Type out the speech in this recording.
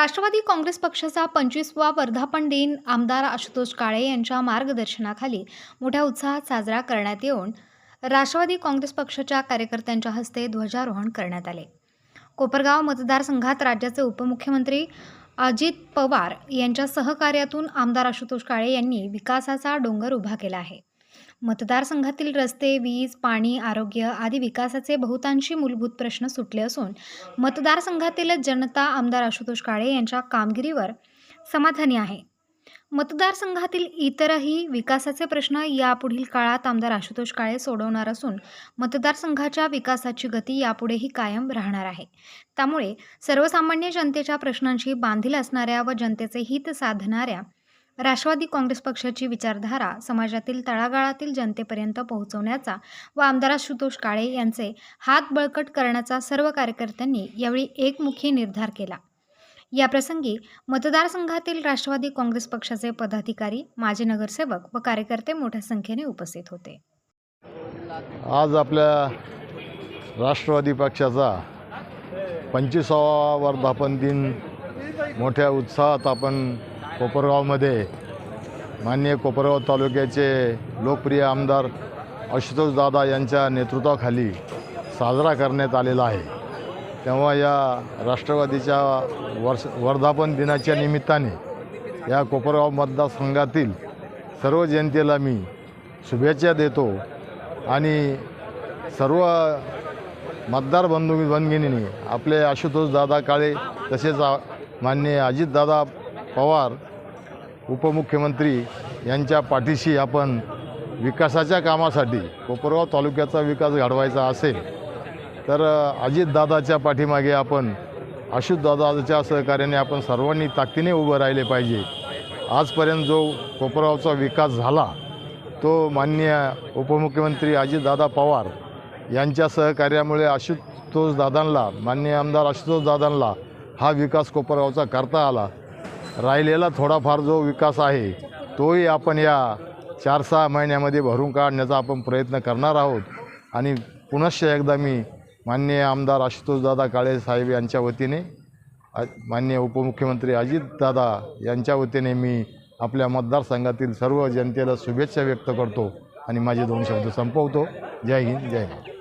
राष्ट्रवादी काँग्रेस पक्षाचा पंचवीसवा वर्धापन दिन आमदार आशुतोष काळे यांच्या मार्गदर्शनाखाली मोठ्या उत्साहात साजरा करण्यात येऊन राष्ट्रवादी काँग्रेस पक्षाच्या कार्यकर्त्यांच्या हस्ते ध्वजारोहण करण्यात आले. कोपरगाव मतदारसंघात राज्याचे उपमुख्यमंत्री अजित पवार यांच्या सहकार्यातून आमदार आशुतोष काळे यांनी विकासाचा डोंगर उभा केला आहे. मतदारसंघातील रस्ते वीज पाणी आरोग्य आदी विकासाचे बहुतांशी मूलभूत प्रश्न सुटले असून मतदारसंघातील जनता आमदार आशुतोष काळे यांच्या कामगिरीवर समाधानी आहे. मतदारसंघातील इतरही विकासाचे प्रश्न यापुढील काळात आमदार आशुतोष काळे सोडवणार असून मतदारसंघाच्या विकासाची गती यापुढेही कायम राहणार आहे. त्यामुळे सर्वसामान्य जनतेच्या प्रश्नांशी बांधील असणाऱ्या व जनतेचे हित साधणाऱ्या राष्ट्रवादी काँग्रेस पक्षाची विचारधारा समाजातील तळागाळातील जनतेपर्यंत पोहोचवण्याचा व आमदार आशुतोष काळे यांचे हात बळकट करण्याचा सर्व कार्यकर्त्यांनी यावेळी एकमुखी निर्धार केला. याप्रसंगी मतदारसंघातील राष्ट्रवादी काँग्रेस पक्षाचे पदाधिकारी माजी नगरसेवक व कार्यकर्ते मोठ्या संख्येने उपस्थित होते. आज आपल्या राष्ट्रवादी पक्षाचा पंचवीसावा वर्धापन दिन मोठ्या उत्साहात आपण कोपरगावमध्ये माननीय कोपरगाव तालुक्याचे लोकप्रिय आमदार आशुतोष दादा यांच्या नेतृत्वाखाली साजरा करण्यात आलेला आहे. तेव्हा या राष्ट्रवादीच्या वर्ष वर्धापन दिनाच्या निमित्ताने या कोपरगाव मतदारसंघातील सर्व जनतेला मी शुभेच्छा देतो आणि सर्व मतदार बंधू बनगिनीने आपले आशुतोष दादा काळे तसेच मान्य माननीय अजितदादा पवार उपमुख्यमंत्री यांच्या पाठीशी आपण विकासाच्या कामासाठी कोपरगाव तालुक्याचा विकास घडवायचा असेल तर अजितदादाच्या पाठीमागे आपण आशुतदादाच्या सहकार्याने आपण सर्वांनी ताकदीने उभं राहिले पाहिजे. आजपर्यंत जो कोपरगावचा विकास झाला तो माननीय उपमुख्यमंत्री अजितदादा पवार यांच्या सहकार्यामुळे आशुतोष दादांना माननीय आमदार आशुतोष दादांना हा विकास कोपरगावचा करता आला. राहिलेला थोडाफार जो विकास आहे तोही आपण या चार सहा महिन्यामध्ये भरून काढण्याचा आपण प्रयत्न करणार आहोत. आणि पुनश्च एकदा मी माननीय आमदार आशुतोषदादा काळे साहेब यांच्या वतीने मान्य माननीय उपमुख्यमंत्री अजितदादा यांच्या वतीने मी आपल्या मतदारसंघातील सर्व जनतेला शुभेच्छा व्यक्त करतो. आणि माझे दोन शब्द संपवतो. जय हिंद जय हिंद